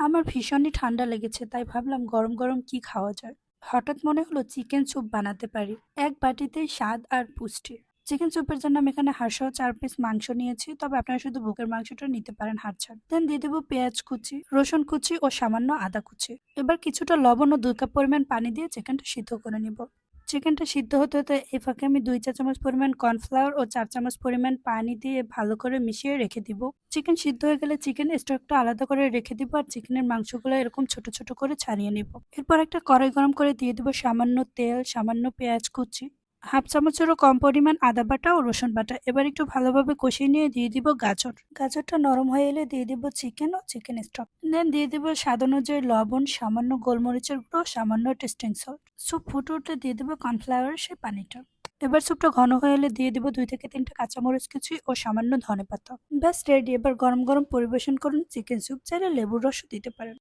আমার ভীষণই ঠান্ডা লেগেছে, তাই ভাবলাম গরম গরম কি খাওয়া যায়। হঠাৎ মনে হলো চিকেন স্যুপ বানাতে পারি, এক বাটিতে স্বাদ আর পুষ্টি। চিকেন স্যুপের জন্য আমি এখানে হাড় সহ চার পিস মাংস নিয়েছি, তবে আপনারা শুধু বুকের মাংসটা নিতে পারেন হাড় ছাড়। দেন দিয়ে দেবো পেঁয়াজ কুচি, রসুন কুচি ও সামান্য আদা কুচি। এবার কিছুটা লবণ ও দুই কাপ পরিমাণ পানি দিয়ে চিকেনটা সিদ্ধ করে নিব। চিকেনটা সিদ্ধ হতে হতে এই ফাঁকে আমি দুই চা চামচ পরিমাণ কর্নফ্লাওয়ার ও চার চামচ পরিমাণ পানি দিয়ে ভালো করে মিশিয়ে রেখে দিব। চিকেন সিদ্ধ হয়ে গেলে চিকেন স্টকটা আলাদা করে রেখে দিব আর চিকেনের মাংসগুলো এরকম ছোট ছোট করে ছাড়িয়ে নিব। এরপর একটা কড়াই গরম করে দিয়ে দিব সামান্য তেল, সামান্য পেঁয়াজ কুচি, হাফ চামচেরও কম পরিমাণ আদা বাটা ও রসুন বাটা। এবার একটু ভালোভাবে কষিয়ে নিয়ে দিয়ে দিব গাজর। গাজরটা নরম হয়ে এলে দিয়ে দিব চিকেন ও চিকেন স্টক। দেন দিয়ে দেবো স্বাদ অনুযায়ী লবণ, সামান্য গোলমরিচের গুঁড়ো, সামান্য টেস্টিং সল্ট স্যুপ ফুটে উঠলে দিয়ে দেবো কর্নফ্লাওয়ারের সেই পানিটা। এবার স্যুপটা ঘন হয়ে এলে দিয়ে দিব দুই থেকে তিনটা কাঁচামরিচ কিছুই ও সামান্য ধনে পাতা ব্যাস রেডি এবার গরম গরম পরিবেশন করুন চিকেন স্যুপ চাইলে লেবুর রসও দিতে পারেন।